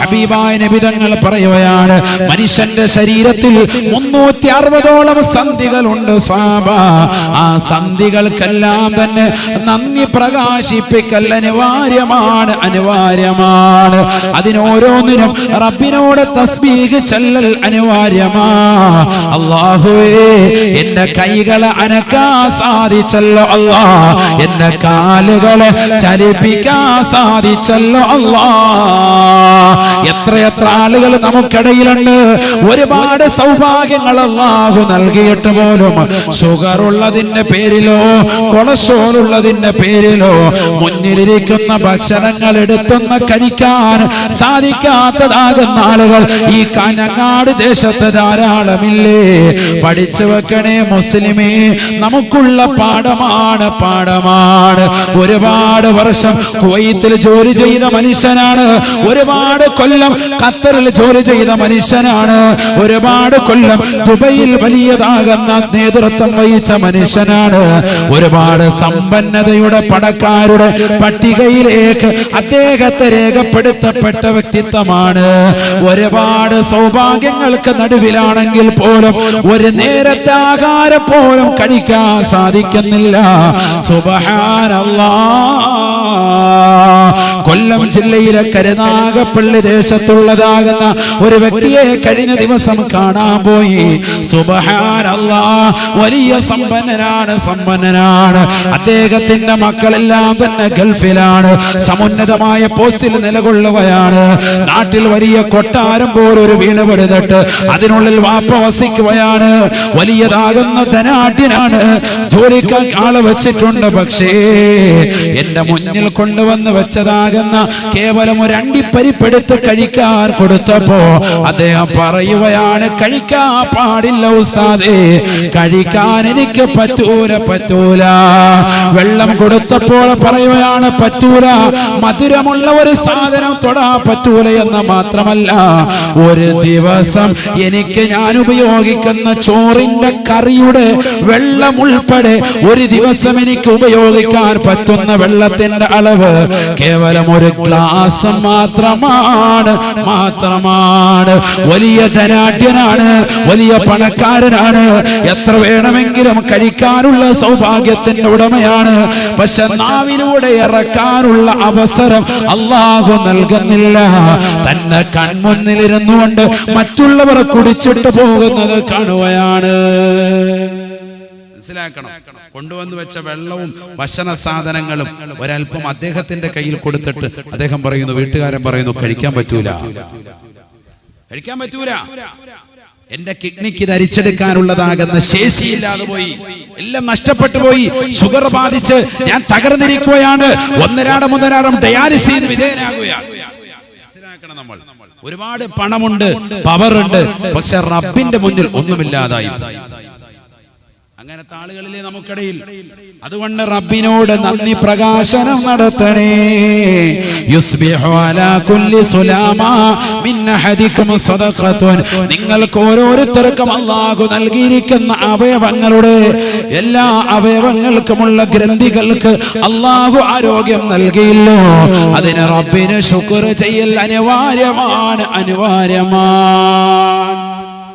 [SPEAKER 1] ഹബീബായ നബിതങ്ങൾ പറയുകയാണ് മനുഷ്യന്റെ ശരീരത്തിൽ മുന്നൂറ്റി അറുപതോളം സന്ധികളുണ്ട് സാബ. ആ സന്ധികൾക്കെല്ലാം തന്നെ നന്ദി പ്രകാശിപ്പിക്കൽ അനിവാര്യമാണ് അനിവാര്യമാണ്. അതിനോരോന്നിനും റബ്ബിനോട് തസ്ബീഹ് ചെല്ലൽ അനിവാര്യമാ. അള്ളാഹുവേ എന്റെ കൈകളെ അനക്കാൻ സാധിച്ചല്ലോ അല്ലാ എന്റെ കാലുകളെ ചലിപ്പിക്കാൻ സാധിച്ചല്ലോ അല്ലാ എത്രയെത്ര ആളുകൾ നമുക്കിടയിലുണ്ട്? ഒരുപാട് സൗഭാഗ്യങ്ങൾ അള്ളാഹു നൽകിയിട്ട് പോലും ഷുഗർ ഉള്ളതിന്റെ പേരിലോ കൊളസ്ട്രോൾ ഉള്ളതിന്റെ പേരിലോ മുന്നിലിരിക്കുന്ന ഭക്ഷണങ്ങൾ എടുത്തൊന്ന് കഴിക്കാൻ സാധിക്കാത്തതാകുന്ന ആളുകൾ ഈ കനങ്ങാട് ദേശത്ത് ധാരാളമില്ലേ? പഠിച്ചു വെക്കണേ മുസ്ലിമേ നമുക്കുള്ള പാഠമാണ് പാഠമാണ്. ഒരുപാട് വർഷം കുവൈത്തിൽ ജോലി ചെയ്ത മനുഷ്യനാണ്. ഒരുപാട് കൊല്ലം ഖത്തറിൽ ജോലി ചെയ്ത മനുഷ്യനാണ്. ഒരുപാട് കൊല്ലം ദുബൈയിൽ വലിയതാകുന്ന നേതൃത്വം വഹിച്ച മനുഷ്യനാണ്. ഒരുപാട് സമ്പന്നതയുടെ പണക്കാരുടെ പട്ടികയിലേക്ക് അദ്ദേഹത്തെ രേഖപ്പെടുത്തപ്പെട്ട വ്യക്തിത്വമാണ്. ഒരുപാട് സൗഭാഗ്യങ്ങൾക്ക് നടുവിലാണെങ്കിൽ പോലും ഒരു നേരത്തെ ആഹാരം പോലും കഴിക്കാൻ സാധിക്കുന്നില്ല. സുബഹാനല്ലാ. കൊല്ലം ജില്ലയിലെ കരുനാഗപ്പള്ളി ദേശത്തുള്ളതാകുന്ന ഒരു വ്യക്തിയെ കഴിഞ്ഞ ദിവസം കാണാൻ പോയി. വലിയ സമ്പന്നനാണ് സമ്പന്നനാണ്. അദ്ദേഹത്തിന്റെ മക്കളെല്ലാം തന്നെ ഗൾഫിലാണ്. സമുന്നതമായ പോസ്റ്റിൽ നിലകൊള്ളുകയാണ്. നാട്ടിൽ വലിയ കൊട്ടാരം പോലെ ഒരു വീണ് പെടുന്നിട്ട് അതിനുള്ളിൽ വാപ്പ വസിക്കുകയാണ്. വലിയതാകുന്ന ധനാട്ടിനാണ് ജോലിക്കാൻ ആളെ വെച്ചിട്ടുണ്ട്. പക്ഷേ എന്റെ മുന്നിൽ കൊണ്ടുവന്ന് വെച്ചതാകുന്ന കേവലം ഒരു അണ്ടിപ്പരിപ്പെടുത്ത് കഴിക്കാൻ കൊടുത്തപ്പോ അദ്ദേഹം പറയുകയാണ് കഴിക്കാൻ പാടില്ല ഉസ്താദേ കഴിക്കാൻ എനിക്ക് പറ്റൂല പറ്റൂല. വെള്ളം കൊടുത്തപ്പോൾ പറയുകയാണ് പറ്റൂല മധുരമുള്ള ഒരു സാധനം തൊടാ പറ്റൂല എന്ന് മാത്രമല്ല ഒരു ദിവസം എനിക്ക് ഞാൻ ഉപയോഗിക്കുന്ന ചോറിന്റെ കറിയുടെ വെള്ളം ഉൾപ്പെടെ ഒരു ദിവസം എനിക്ക് ഉപയോഗിക്കാൻ പറ്റുന്ന വെള്ളത്തിന്റെ അളവ് കേവലം ഒരു ഗ്ലാസ് മാത്രമാണ് മാത്രമാണ്. വലിയ ധനാഢ്യനാണ് വലിയ പണക്കാരനാണ്. എത്ര വേണമെങ്കിലും കഴിക്കാനുള്ള സൗഭാഗ്യത്തിന്റെ ഉടമയാണ്. പക്ഷെ നാവിലൂടെ ഇറക്കാനുള്ള അവസരം അള്ളാഹു നൽകുന്നില്ല. തന്നെ കൺമുന്നിലിരുന്നു കൊണ്ട് മറ്റുള്ളവർ കുടിച്ചിട്ട് പോകുന്നത് കാണുകയാണ്. മനസ്സിലാക്കണം. കൊണ്ടുവന്ന് വെച്ച വെള്ളവും ഭക്ഷണ സാധനങ്ങളും ഒരല്പം അദ്ദേഹത്തിന്റെ കയ്യിൽ കൊടുത്തിട്ട് അദ്ദേഹം പറയുന്നു വീട്ടുകാരൻ പറയുന്നു കഴിക്കാൻ പറ്റൂല. കഴിക്കാൻ പറ്റൂല. എന്റെ കിഡ്നിക്ക് ധരിച്ചെടുക്കാനുള്ളതാകുന്ന ശേഷിയില്ലാതെ പോയി. എല്ലാം നഷ്ടപ്പെട്ടു പോയി. ഷുഗർ ബാധിച്ച് ഞാൻ തകർന്നിരിക്കുകയാണ്. ഒന്നരാടം ഒന്നരാടം ഡയാലിസിന് വിധേയനാകുകയാണ്. നമ്മൾ. ഒരുപാട് പണമുണ്ട് പവറുണ്ട് പക്ഷെ റബ്ബിന്റെ മുന്നിൽ ഒന്നുമില്ലാതായി. അങ്ങനത്തെ ആളുകളിലെ നമുക്കിടയിൽ. അതുകൊണ്ട് റബ്ബിനോട് നന്ദി പ്രകാശനം നടത്തണേ. നിങ്ങൾക്ക് ഓരോരുത്തർക്കും അള്ളാഹു നൽകിയിരിക്കുന്ന അവയവങ്ങളുടെ എല്ലാ അവയവങ്ങൾക്കുമുള്ള ഗ്രന്ഥികൾക്ക് അള്ളാഹു ആരോഗ്യം നൽകിയില്ലോ. അതിന് റബ്ബിന് ശുക്ർ ചെയ്യൽ അനിവാര്യമാണ് അനിവാര്യമാണ്.